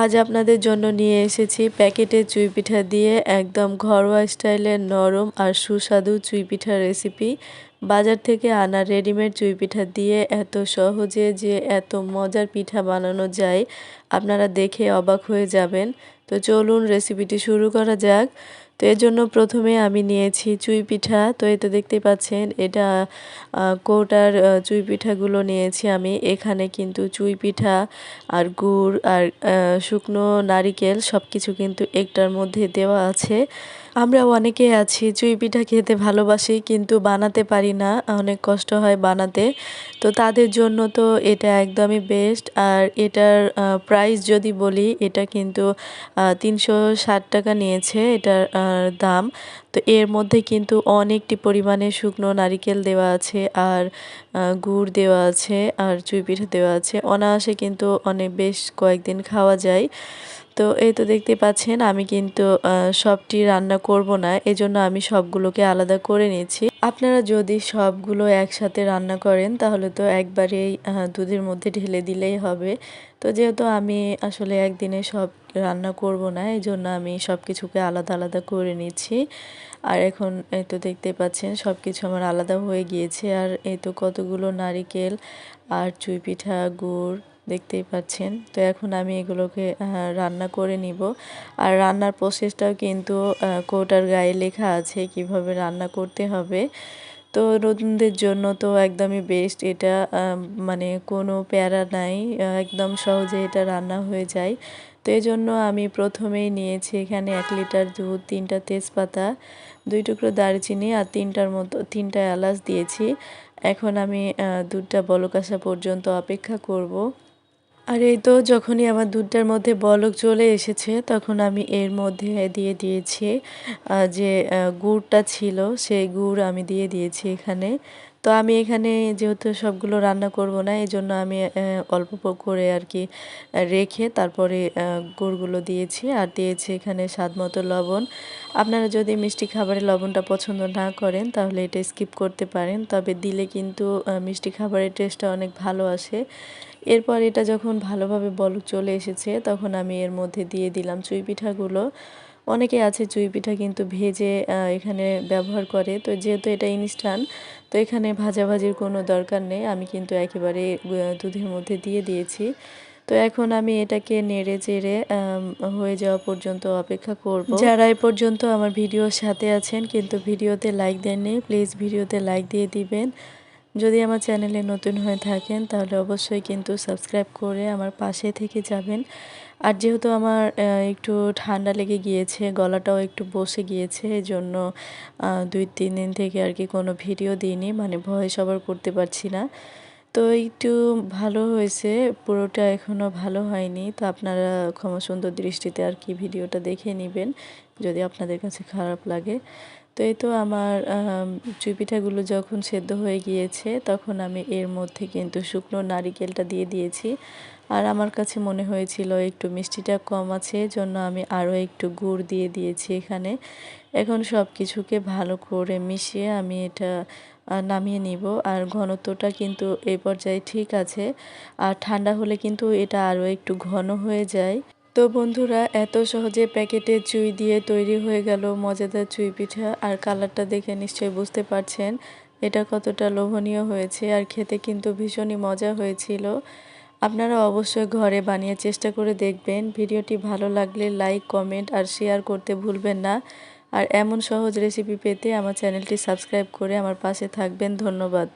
আজ আপনাদের জন্য নিয়ে এসেছি প্যাকেটে চুই পিঠা দিয়ে একদম ঘরোয়া স্টাইলের নরম আর সুস্বাদু চুই পিঠা রেসিপি। বাজার থেকে আনা রেডিমেড চুই পিঠা দিয়ে এত সহজে যে এত মজার পিঠা বানানো যায়, আপনারা দেখে অবাক হয়ে যাবেন। তো চলুন রেসিপিটি শুরু করা যাক। তো এর জন্য প্রথমে আমি নিয়েছি চুই পিঠা। তো এই তো দেখতে পাচ্ছেন, এটা কৌটার চুই পিঠাগুলো নিয়েছি আমি। এখানে কিন্তু চুই পিঠা আর গুড় আর শুকনো নারিকেল সব কিছু কিন্তু একটার মধ্যে দেওয়া আছে। আমরা অনেকে আছি চুই পিঠা খেতে ভালোবাসি কিন্তু বানাতে পারি না, অনেক কষ্ট হয় বানাতে। তো তাদের জন্য তো এটা একদমই বেস্ট আর এটার প্রাইস যদি বলি, এটা কিন্তু তিনশো ষাট টাকা নিয়েছে এটার দাম। তো এর মধ্যে কিন্তু অনেকটি পরিমাণে শুকনো নারিকেল দেওয়া আছে আর গুড় দেওয়া আছে আর চুই পিঠা দেওয়া আছে। অনায়াসে কিন্তু অনেক বেশ কয়েকদিন খাওয়া যায়। তো এই তো দেখতে পাচ্ছেন আমি কিন্তু সবটি রান্না করব না, এজন্য আমি সবগুলোকে আলাদা করে নিয়েছি। আপনারা যদি সবগুলো একসাথে রান্না করেন তাহলে তো একবারেই দুধের মধ্যে ঢেলে দিলেই হবে। তো যেহেতু আমি আসলে একদিনে সব রান্না করব না, এই জন্য আমি সব কিছুকে আলাদা আলাদা করে নিচ্ছি। আর এখন এই তো দেখতে পাচ্ছেন সব কিছু আমার আলাদা হয়ে গিয়েছে। আর এই তো কতগুলো নারিকেল আর চুই পিঠা, গুড় দেখতেই পাচ্ছেন। তো এখন আমি এগুলোকে রান্না করে নিব। আর রান্নার প্রসেসটাও কিন্তু কোটার গায়ে লেখা আছে কীভাবে রান্না করতে হবে। তো নতুনদের জন্য তো একদমই বেস্ট এটা মানে কোনো প্যারা নাই একদম সহজে এটা রান্না হয়ে যায়। তো এই জন্য আমি প্রথমেই নিয়েছি এখানে এক লিটার দুধ, তিনটা তেজপাতা, দুই টুকরো দারচিনি আর তিনটার মতো, তিনটা এলাচ দিয়েছি। এখন আমি দুধটা বলক আসা পর্যন্ত অপেক্ষা করব। আর এই তো যখনই আমার দুধটার মধ্যে বলক চলে এসেছে, তখন আমি এর মধ্যে দিয়ে দিয়েছি যে গুড়টা ছিল, সেই গুড় আমি দিয়ে দিয়েছি এখানে। তো আমি এখানে যেহেতু সবগুলো রান্না করব না এই জন্য আমি অল্প করে আর কি রেখে তারপরে গুড়গুলো দিয়েছি আর দিয়েছি এখানে স্বাদ মতো লবণ। আপনারা যদি মিষ্টি খাবারে লবণটা পছন্দ না করেন তাহলে এটা স্কিপ করতে পারেন, তবে দিলে কিন্তু মিষ্টি খাবারের টেস্টটা অনেক ভালো আসে। এরপর এটা যখন ভালোভাবে বলক চলে এসেছে, তখন আমি এর মধ্যে দিয়ে দিলাম চুই পিঠাগুলো। অনেকে আছে চুই পিঠা কিন্তু ভেজে এখানে ব্যবহার করে। তো যেহেতু এটা ইনস্ট্যান্ট তো এখানে ভাজাভাজির কোনো দরকার নেই। আমি কিন্তু একেবারে দুধের মধ্যে দিয়ে দিয়েছি। তো এখন আমি এটাকে নেড়ে চেড়ে হয়ে যাওয়া পর্যন্ত অপেক্ষা করব। যারা এ পর্যন্ত আমার ভিডিওর সাথে আছেন, কিন্তু ভিডিওতে লাইক দেননি প্লিজ ভিডিওতে লাইক দিয়ে দিবেন। যদি আমার চ্যানেলে নতুন হয়ে থাকেন, তাহলে অবশ্যই কিন্তু সাবস্ক্রাইব করে আমার পাশে থেকে যাবেন। আর যেহেতু আমার একটু ঠান্ডা লেগে গিয়েছে, গলাটাও একটু বসে গিয়েছে এই জন্য দুই তিন দিন থেকে আর কি কোনো ভিডিও দিইনি মানে ভয় সবার করতে পারছি না। তো একটু ভালো হয়েছে, পুরোটা এখনও ভালো হয়নি। তো আপনারা ক্ষমা সুন্দর দৃষ্টিতে আর কি ভিডিওটা দেখে নেবেন, যদি আপনাদের কাছে খারাপ লাগে। তো এই তো আমার চুই পিঠাগুলো যখন সেদ্ধ হয়ে গিয়েছে, তখন আমি এর মধ্যে কিন্তু শুকনো নারিকেলটা দিয়ে দিয়েছি। আর আমার কাছে মনে হয়েছিল একটু মিষ্টিটা কম আছে জন্য আমি আরও একটু গুড় দিয়ে দিয়েছি এখানে। এখন সব কিছুকে ভালো করে মিশিয়ে আমি এটা নামিয়ে নিব। আর ঘনত্বটা কিন্তু এই পর্যায়ে ঠিক আছে। আর ঠান্ডা হলে কিন্তু এটা আরও একটু ঘন হয়ে যায়। তো বন্ধুরা, এত সহজে প্যাকেটে চুই দিয়ে তৈরি হয়ে গেল মজাদার চুই পিঠা। আর কালারটা দেখে নিশ্চয়ই বুঝতে পারছেন, এটা কতটা লোভনীয় হয়েছে আর খেতে কিন্তু ভীষণই মজা হয়েছিল। আপনারা অবশ্যই ঘরে বানিয়ে চেষ্টা করে দেখবেন। ভিডিওটি ভালো লাগলে লাইক, কমেন্ট আর শেয়ার করতে ভুলবেন না। আর এমন সহজ রেসিপি পেতে আমার চ্যানেলটি সাবস্ক্রাইব করে আমার পাশে থাকবেন। ধন্যবাদ।